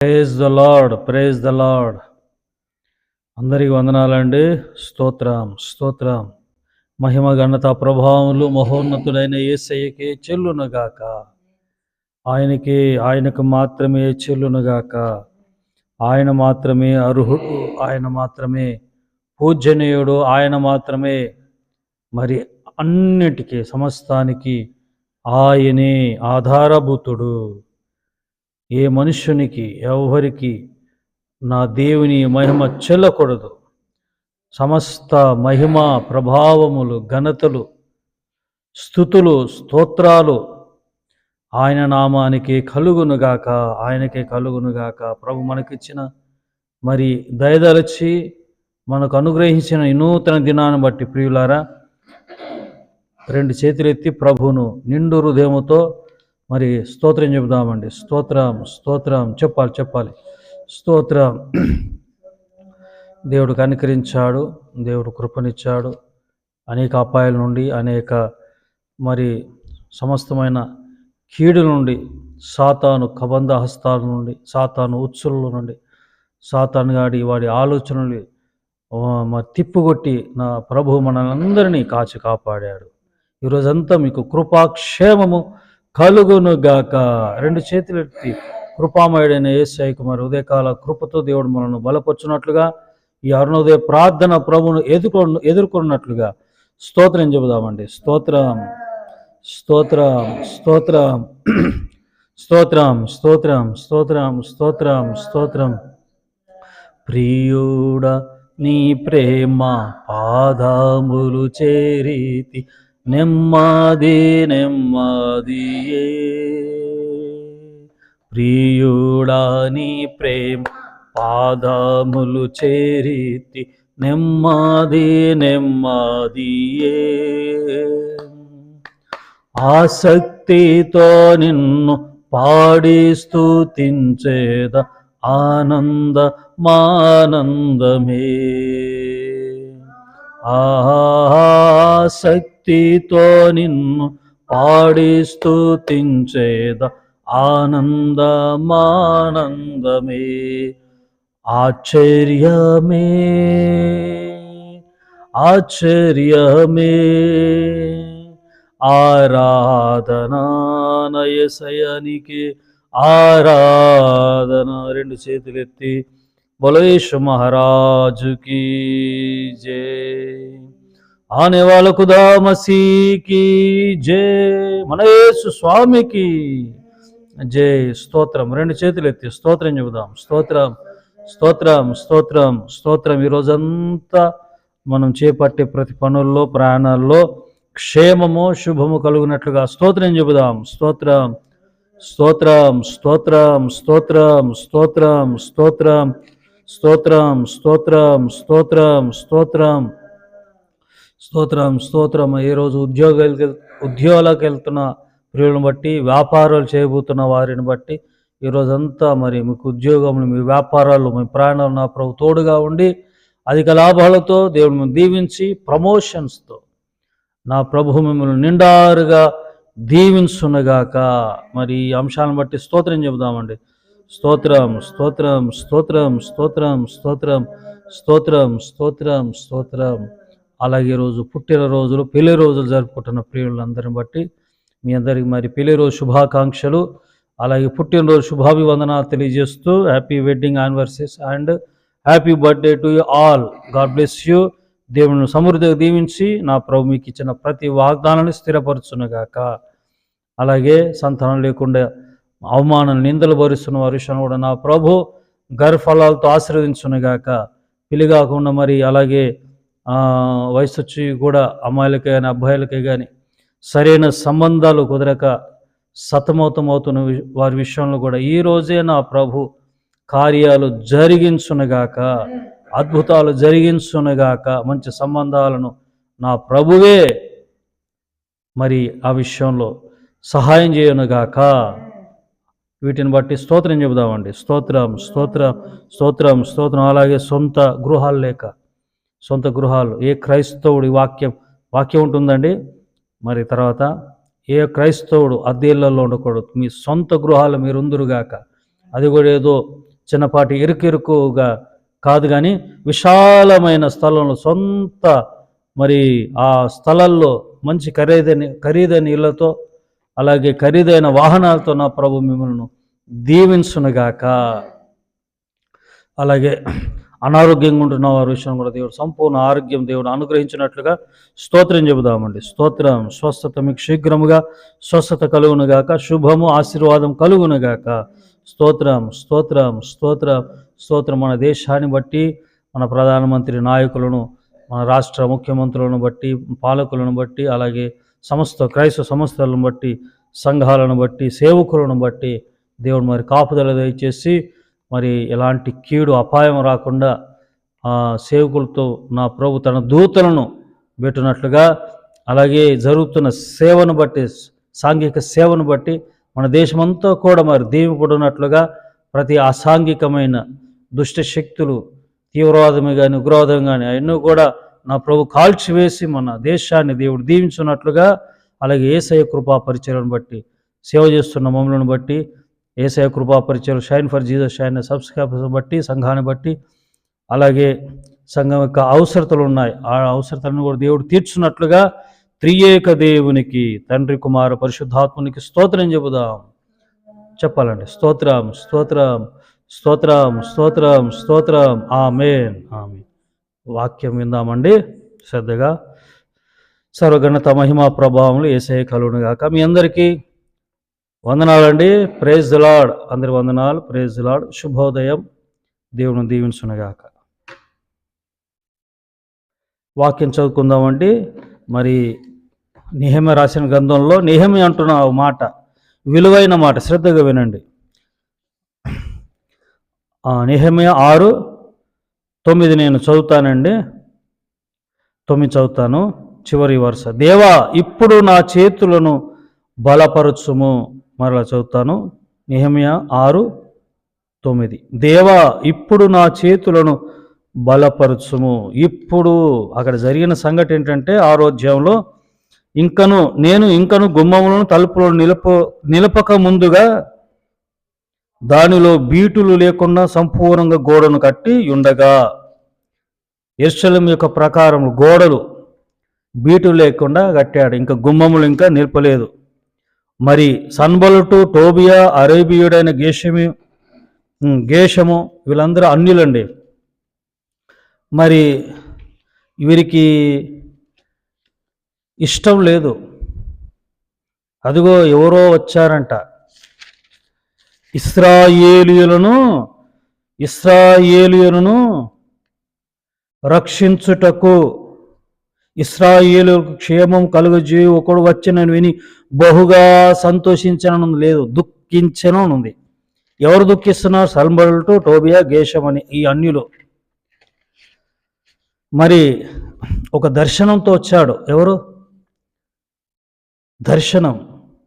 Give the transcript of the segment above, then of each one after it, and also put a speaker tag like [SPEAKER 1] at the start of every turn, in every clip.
[SPEAKER 1] Praise the lord praise the lord అందరికి వందనాలండి. స్తోత్రం స్తోత్రం. మహిమ ఘనత ప్రభావములు మహోన్నతుడైన యేసయ్యకి చెల్లునుగాక. ఆయనకి ఆయనకు మాత్రమే చెల్లునుగాక. ఆయన మాత్రమే అర్హుడు ఆయన మాత్రమే పూజనీయుడు ఆయన మాత్రమే మరి అన్నిటికీ సమస్తానికి ఆయనే ఆధారభూతుడు. ఏ మనుష్యునికి ఎవరికి నా దేవుని మహిమ చెల్లకూడదు. సమస్త మహిమ ప్రభావములు ఘనతలు స్థుతులు స్తోత్రాలు ఆయన నామానికి కలుగునుగాక ఆయనకే కలుగునుగాక ప్రభు మనకిచ్చిన మరి దయదలచి మనకు అనుగ్రహించిన నూతన దినాన్ని బట్టి ప్రియులారా రెండు చేతులెత్తి ప్రభువును నిండు హృదయముతో మరి స్తోత్రం చెబుదామండి. స్తోత్రం స్తోత్రం చెప్పాలి చెప్పాలి. స్తోత్రం. దేవుడికి అనుకరించాడు దేవుడు కృపనిచ్చాడు. అనేక అపాయాల నుండి అనేక మరి సమస్తమైన కీడు నుండి సాతాను కబంధ హస్తాల నుండి సాతాను ఉత్సుల నుండి సాతాను గాడి వాడి ఆలోచనలు ఆ, మరి తిప్పుకొట్టి నా ప్రభు మనలందరినీ కాచి కాపాడాడు. ఈరోజంతా మీకు కృపాక్షేమము కలుగును గాక రెండు చేతులు ఎత్తి కృపామయుడైన ఏసైకు కుమార్ ఉదయకాల కృపతో దేవుడు మనను బలపరుచున్నట్లుగా ఈ అరుణోదయ ప్రార్థన ప్రభును ఎదుర్కొ ఎదుర్కొన్నట్లుగా స్తోత్రం చెబుదామండి. స్తోత్రం స్తోత్రం స్తోత్రం స్తోత్రం స్తోత్రం స్తోత్రం స్తోత్రం స్తోత్రం. ప్రియుడా నీ ప్రేమ పాదములు చేరీతి నెమ్మది నెమ్మదియే. ప్రియుడాని ప్రేమ పాదములు చేరితి నెమ్మది నెమ్మదియే. ఆసక్తితో నిన్ను పాడి స్థుతించేద ఆనంద మానందమే. భక్తితో నిన్ను పాడి స్తుతించేద ఆనందమానందమే. ఆశ్చర్యమే. ఆశ్చర్యమే. ఆరాధనానయసయానికి ఆరాధన రెండు చేతులెత్తి బొలయేష్ మహారాజుకి జై. ఆనే వాళ్ళకు దామసీకి జే జై స్వామికి జై స్తోత్రం రెండు చేతులు ఎత్తి స్తోత్రం చెబుదాం స్తోత్రం స్తోత్రం స్తోత్రం స్తోత్రం ఈ రోజంతా మనం చేపట్టే ప్రతి పనుల్లో ప్రయాణాల్లో క్షేమము శుభము కలుగునట్లుగా స్తోత్రం చెబుదాం స్తోత్రం స్తోత్రం స్తోత్రం స్తోత్రం స్తోత్రం స్తోత్రం స్తోత్రం స్తోత్రం స్తోత్రం స్తోత్రం స్తోత్రం స్తోత్రం ఈరోజు ఉద్యోగాలకి ఉద్యోగాలకు వెళ్తున్న ప్రియులను బట్టి వ్యాపారాలు చేయబోతున్న వారిని బట్టి ఈరోజంతా మరి మీకు ఉద్యోగములు మీ వ్యాపారాలు మీ ప్రయాణాలు నా ప్రభు తోడుగా ఉండి అధిక లాభాలతో దేవుని దీవించి ప్రమోషన్స్తో నా ప్రభు మిమ్మల్ని నిండారుగా దీవించునగాక. మరి ఈ అంశాలను బట్టి స్తోత్రం చెబుదామండి. స్తోత్రం స్తోత్రం స్తోత్రం స్తోత్రం స్తోత్రం స్తోత్రం స్తోత్రం స్తోత్రం. అలాగే రోజు పుట్టిన రోజులు పెళ్ళి రోజులు జరుపుకుంటున్న ప్రియులందరిని బట్టి మీ అందరికి మరి పెళ్ళి రోజు శుభాకాంక్షలు. అలాగే పుట్టినరోజు శుభాభివందనాలు తెలియజేస్తూ happy wedding anniversaries and happy birthday to you all. God bless you. దేవుని సమృద్ధిగా దీవించి నా ప్రభు మీకు ఇచ్చిన ప్రతి వాగ్దానాన్ని స్థిరపరచునుగాక. అలాగే సంతానం లేకుండా అవమానం నిందలు భరిస్తున్న వారి విషయంలో కూడా నా ప్రభు గర్ఫలాలతో ఆశీర్వదించునుగాక. పిలిగాకుండా కాకుండా మరి అలాగే వయసు వచ్చి కూడా అమ్మాయిలకే కానీ అబ్బాయిలకే కానీ సరైన సంబంధాలు కుదరక సతమతమవుతున్న వి- వారి విషయంలో కూడా ఈ రోజే నా ప్రభు కార్యాలు జరిగించునుగాక అద్భుతాలు జరిగించునుగాక మంచి సంబంధాలను నా ప్రభువే మరి ఆ విషయంలో సహాయం చేయనుగాక. వీటిని బట్టి స్తోత్రం చెబుదామండి. స్తోత్రం స్తోత్రం స్తోత్రం స్తోత్రం. అలాగే సొంత గృహాలు లేక సొంత గృహాలు ఏ క్రైస్తవుడి వాక్యం వాక్యం ఉంటుందండి? మరి తర్వాత ఏ క్రైస్తవుడు అద్దెళ్ళలో ఉండకూడదు. మీ సొంత గృహాలు మీరుందరుగాక అది కూడా ఏదో చిన్నపాటి ఇరుకిరుకుగా కాదు కానీ విశాలమైన స్థలంలో సొంత మరి ఆ స్థలాల్లో మంచి ఖరీదైన ఖరీదైన ఇళ్ళతో అలాగే ఖరీదైన వాహనాలతో నా ప్రభు మిమ్మల్ని దీవించునుగాక అలాగే అనారోగ్యంగా ఉంటున్న వారి విషయం కూడా దేవుడు సంపూర్ణ ఆరోగ్యం దేవుడు అనుగ్రహించినట్లుగా స్తోత్రం చెబుదామండి. స్తోత్రం. స్వస్థత మీకు శీఘ్రముగా స్వస్థత కలుగునుగాక. శుభము ఆశీర్వాదం కలుగునుగాక. స్తోత్రం స్తోత్రం స్తోత్రం. స్తోత్రం మన దేశాన్ని బట్టి మన ప్రధానమంత్రి నాయకులను మన రాష్ట్ర ముఖ్యమంత్రులను బట్టి పాలకులను బట్టి అలాగే సమస్త క్రైస్తవ సంస్థలను బట్టి సంఘాలను బట్టి సేవకులను బట్టి దేవుడు మరి కాపుదల దయచేసి మరి ఎలాంటి కీడు అపాయం రాకుండా సేవకులతో నా ప్రభు తన దూతలను పెట్టినట్లుగా అలాగే జరుగుతున్న సేవను బట్టి సాంఘిక సేవను బట్టి మన దేశమంతా కూడా మరి దీవిపడినట్లుగా ప్రతి అసాంఘికమైన దుష్ట శక్తులు తీవ్రవాదమే కానీ ఉగ్రవాదం కానీ అవన్నీ కూడా నా ప్రభు కాల్చివేసి మన దేశాన్ని దేవుడు దీవించున్నట్లుగా అలాగే ఏసయ కృపా పరిచయను బట్టి సేవ చేస్తున్న మమ్మలను బట్టి ఏసయ కృపా పరిచయం shine for Jesus shine subscribers బట్టి సంఘాన్ని బట్టి అలాగే సంఘం యొక్క అవసరతలు ఉన్నాయి. ఆ అవసరతలను కూడా దేవుడు తీర్చున్నట్లుగా త్రియేక దేవునికి తండ్రి కుమారు పరిశుద్ధాత్మునికి స్తోత్రం చెబుదాం. చెప్పాలండి స్తోత్రం స్తోత్రం స్తోత్రం స్తోత్రం స్తోత్రం. ఆమెన్. ఆమె వాక్యం విందామండి శ్రద్ధగా. సర్వగణత మహిమా ప్రభావంలో ఏసఐ కలుగును గాక మీ అందరికీ వందనాలండి. ప్రేజ్ లాడ్ అందరి వందనాలు. ప్రేజ్ లాడ్ శుభోదయం. దేవుని దీవించునగాక. వాక్యం చదువుకుందామండి. మరి నిహమ రాసిన గ్రంథంలో నిహమి అంటున్న ఆ మాట విలువైన మాట శ్రద్ధగా వినండి. నిహమి ఆరు తొమ్మిది నేను చదువుతానండి. తొమ్మిది చదువుతాను. చివరి వరుస. దేవా ఇప్పుడు నా చేతులను బలపరచుము. మరలా చదువుతాను. నిహమ్య ఆరు తొమ్మిది. దేవా ఇప్పుడు నా చేతులను బలపరచుము. ఇప్పుడు అక్కడ జరిగిన సంగతి ఏంటంటే ఆరోగ్యంలో ఇంకను నేను ఇంకను గుమ్మములను తలుపులను నిలప నిలపక ముందుగా దానిలో బీటులు లేకుండా సంపూర్ణంగా గోడను కట్టి ఉండగా ఎర్షలం యొక్క ప్రకారం గోడలు బీటు లేకుండా కట్టాడు. ఇంకా గుమ్మములు ఇంకా నిలపలేదు. మరి సన్బలుటు టోబియా అరేబియుడైన గేషమి గేషము వీళ్ళందరూ అన్యులండి. మరి వీరికి ఇష్టం లేదు. అదిగో ఎవరో వచ్చారంట. ఇస్రాయేలియులను ఇస్రాయేలియులను రక్షించుటకు ఇస్రాయిలు క్షేమం కలుగజేయు. ఒకడు వచ్చినని విని బహుగా సంతోషించను లేదు దుఃఖించను ఉంది ఎవరు దుఃఖిస్తున్నారు? సల్బల్టు టోబియా గేషం అని ఈ అన్యులు. మరి ఒక దర్శనంతో వచ్చాడు. ఎవరు? దర్శనం.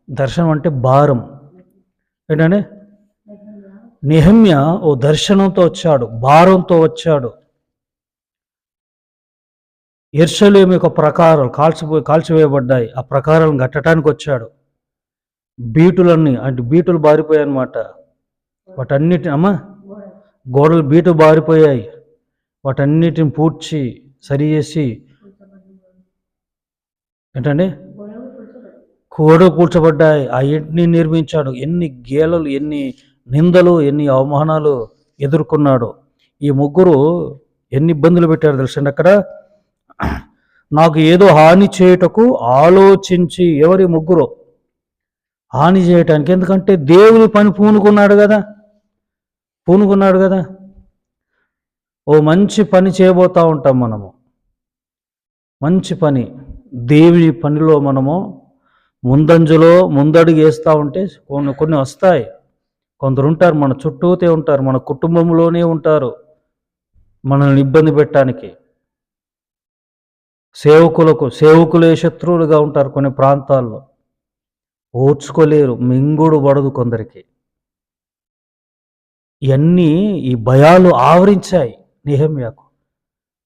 [SPEAKER 1] దర్శనం అంటే భారం. ఏంటంటే? నిహమ్య ఓ దర్శనంతో వచ్చాడు. భారంతో వచ్చాడు. ఎర్షలేం యొక్క ప్రకారాలు కాల్చిపోయి కాల్చివేయబడ్డాయి. ఆ ప్రకారాలను కట్టడానికి వచ్చాడు. బీటులన్నీ అంటే బీటులు బారిపోయాయి అనమాట వాటన్నిటి అమ్మా? గోడలు బీటు బారిపోయాయి. వాటన్నిటిని పూడ్చి సరి చేసి ఏంటండి? కోడ కూర్చోబడ్డాయి ఆ ఇంటిని నిర్మించాడు. ఎన్ని గేలలు ఎన్ని నిందలు ఎన్ని అవమానాలు ఎదుర్కొన్నాడు. ఈ ముగ్గురు ఎన్ని ఇబ్బందులు పెట్టారు తెలుసండి అక్కడ? నాకు ఏదో హాని చేయుటకు ఆలోచించి ఎవరి ముగ్గురు హాని చేయటానికి. ఎందుకంటే దేవుని పని పూనుకున్నాడు కదా. పూనుకున్నాడు కదా. ఓ మంచి పని చేయబోతా ఉంటాం మనము. మంచి పని. దేవుని పనిలో మనము ముందంజలో ముందడుగు వేస్తూ ఉంటే కొన్ని కొన్ని వస్తాయి. కొందరు ఉంటారు మన చుట్టూతే ఉంటారు. మన కుటుంబంలోనే ఉంటారు మనల్ని ఇబ్బంది పెట్టడానికి. సేవకులకు సేవకులే శత్రువులుగా ఉంటారు కొన్ని ప్రాంతాల్లో. ఓర్చుకోలేరు మింగుడు పడదు కొందరికి. ఇవన్నీ ఈ భయాలు ఆవరించాయి నిహమ్యాకు.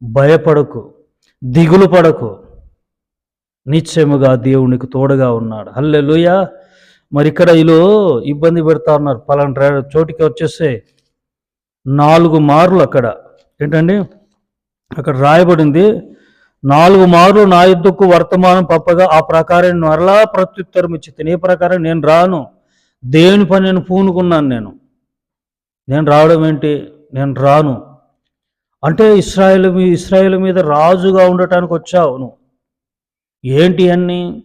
[SPEAKER 1] భయపడకు దిగులు పడకు. నిశ్చయముగా దేవునికి తోడుగా ఉన్నాడు. హల్లెలూయ! మరి ఇక్కడ వీళ్ళు ఇబ్బంది పెడతా ఉన్నారు. పలానా చోటికి వచ్చేస్తే నాలుగు మార్లు అక్కడ. ఏంటండి? అక్కడ రాయబడింది నాలుగు మార్లు నా యుద్ధకు వర్తమానం పప్పగా ఆ ప్రకారం మరలా ప్రత్యుత్తరం ఇచ్చి తినే ప్రకారం నేను రాను. దేవుని పని నేను పూనుకున్నాను నేను? నేను రావడం ఏంటి? నేను రాను. అంటే ఇస్రాయేల్ మీ ఇస్రాయేల్ మీద రాజుగా ఉండటానికి వచ్చావు నువ్వు. ఏంటి అన్ని?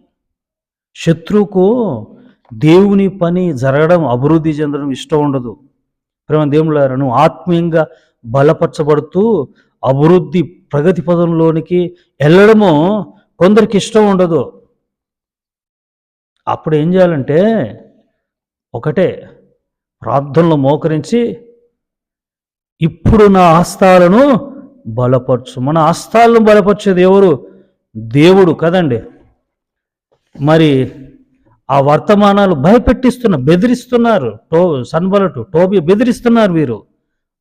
[SPEAKER 1] శత్రువుకు దేవుని పని జరగడం అభివృద్ధి చెందడం ఇష్టం ఉండదు. ప్రేమ దేవుళ్ళారా నువ్వు ఆత్మీయంగా బలపరచబడుతూ అభివృద్ధి ప్రగతి పదంలోనికి వెళ్ళడము కొందరికి ఇష్టం ఉండదు. అప్పుడు ఏం చేయాలంటే ఒకటే ప్రార్థనలు మోకరించి ఇప్పుడు నా ఆస్థాలను బలపరచు. మన ఆస్థాలను బలపరిచేది ఎవరు? దేవుడు కదండి. మరి ఆ వర్తమానాలు భయపెట్టిస్తున్న బెదిరిస్తున్నారు. టో సన్బలటు టోబి బెదిరిస్తున్నారు వీరు.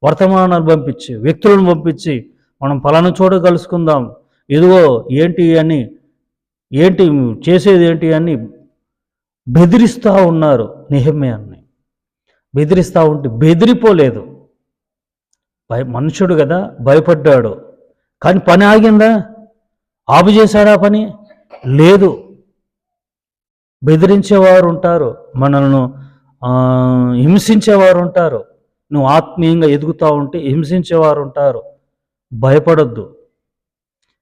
[SPEAKER 1] వర్తమానాలు పంపించి వ్యక్తులను పంపించి మనం పలాను చోట కలుసుకుందాం. ఇదిగో ఏంటి అని ఏంటి చేసేది ఏంటి అని బెదిరిస్తూ ఉన్నారు నిహమ్యాన్ని. బెదిరిస్తూ ఉంటే బెదిరిపోలేదు. భయ మనుషుడు కదా భయపడ్డాడు. కానీ పని ఆగిందా? ఆపు చేశాడా పని? లేదు. బెదిరించేవారు ఉంటారు మనల్ని హింసించేవారు ఉంటారు. నువ్వు ఆత్మీయంగా ఎదుగుతూ ఉంటే హింసించేవారు ఉంటారు. భయపడొద్దు.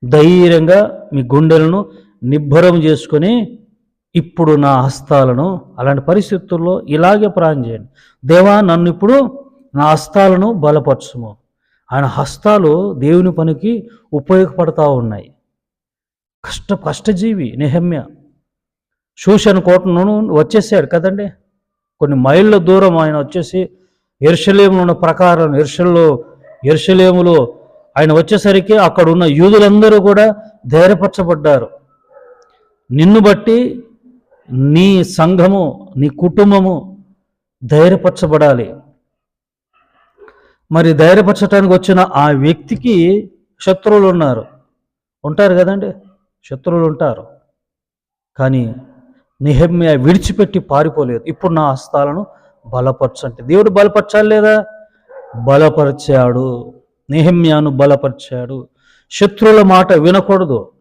[SPEAKER 1] ధైర్యంగా మీ గుండెలను నిబ్బరం చేసుకొని ఇప్పుడు నా హస్తాలను అలాంటి పరిస్థితుల్లో ఇలాగే ప్రాణం చేయండి. దేవా నన్ను ఇప్పుడు నా హస్తాలను బలపరచుము. ఆయన హస్తాలు దేవుని పనికి ఉపయోగపడతా ఉన్నాయి. కష్ట కష్టజీవి నిహమ్య. శూషన్ కోటను వచ్చేసాడు కదండి. కొన్ని మైళ్ళ దూరం ఆయన వచ్చేసి ఎర్షలేములో ఉన్న ప్రకారం ఎర్షల్లో ఎర్షలేములో ఆయన వచ్చేసరికి అక్కడ ఉన్న యూదులందరూ కూడా ధైర్యపరచబడ్డారు. నిన్ను బట్టి నీ సంఘము నీ కుటుంబము ధైర్యపరచబడాలి. మరి ధైర్యపరచడానికి వచ్చిన ఆ వ్యక్తికి శత్రువులు ఉన్నారు. ఉంటారు కదండి? శత్రువులు ఉంటారు. కానీ నిహమ్య విడిచిపెట్టి పారిపోలేదు. ఇప్పుడు నా హస్తాలను బలపరచంటే దేవుడు బలపరచాలి లేదా? బలపరిచాడు. నిహమ్యాను బలపరిచాడు. శత్రువుల మాట వినకూడదు.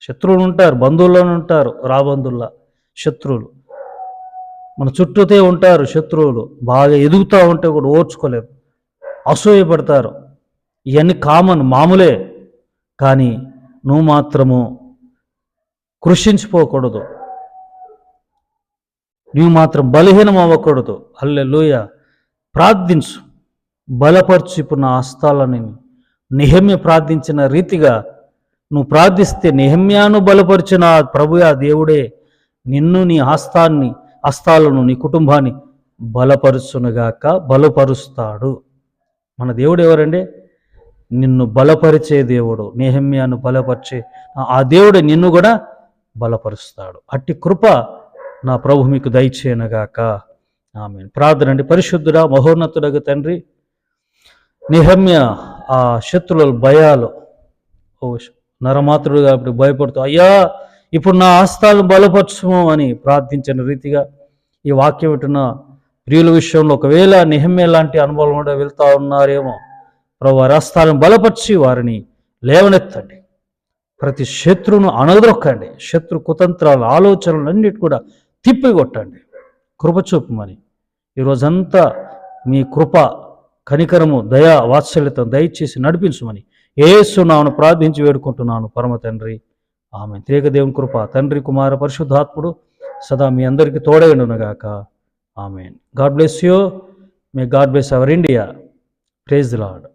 [SPEAKER 1] శత్రువులు ఉంటారు బంధువుల్లోనే ఉంటారు రాబంధుల్లా శత్రువులు. మన చుట్టూతే ఉంటారు శత్రువులు. బాగా ఎదుగుతూ ఉంటే కూడా ఓర్చుకోలేరు. అసూయపడతారు. ఇవన్నీ కామన్ మామూలే. కానీ నువ్వు మాత్రము కృషించిపోకూడదు. నువ్వు మాత్రం బలహీనం అవ్వకూడదు అల్లెలుయ ప్రార్థించు. బలపరచు ఇప్పుడు నా హస్తాలని నిహమ్య ప్రార్థించిన రీతిగా నువ్వు ప్రార్థిస్తే నిహమ్యాను బలపరిచిన ప్రభు ఆ దేవుడే నిన్ను నీ హస్తాన్ని హస్తాలను నీ కుటుంబాన్ని బలపరుచునుగాక బలపరుస్తాడు. మన దేవుడు ఎవరండి? నిన్ను బలపరిచే దేవుడు నేహమ్యాను బలపరిచే ఆ దేవుడు నిన్ను కూడా బలపరుస్తాడు. అట్టి కృప నా ప్రభు మీకు దయచేయనగాక. ఆమె ప్రార్థన అండి పరిశుద్ధుడా మహోన్నతుడగ తండ్రి నిహమ్య ఆ శత్రుల భయాలు. ఓ నరమాత్రుడు కాబట్టి భయపడుతూ అయ్యా ఇప్పుడు నా ఆస్థాను బలపరచుము అని ప్రార్థించిన రీతిగా ఈ వాక్యం వింటున్న ప్రియుల విషయంలో ఒకవేళ నిహమ్య లాంటి అనుభవం కూడా వెళ్తా ఉన్నారేమో ప్రభు వారి హస్తాలను బలపరిచి వారిని లేవనెత్తండి. ప్రతి శత్రువును అణగదొక్కండి. శత్రు కుతంత్రాలు ఆలోచనలు అన్నిటి కూడా తిప్పికొట్టండి. కృప చూపమని. ఈరోజంతా మీ కృప కనికరము దయా వాత్సల్యత దయచేసి నడిపించమని ఏసునాను ప్రార్థించి వేడుకుంటున్నాను. పరమ తండ్రి ఆమె త్రేక దేవుని కృప తండ్రి కుమార పరిశుద్ధాత్ముడు సదా మీ అందరికీ తోడైండునగాక amen God bless you. May God bless our India. Praise lord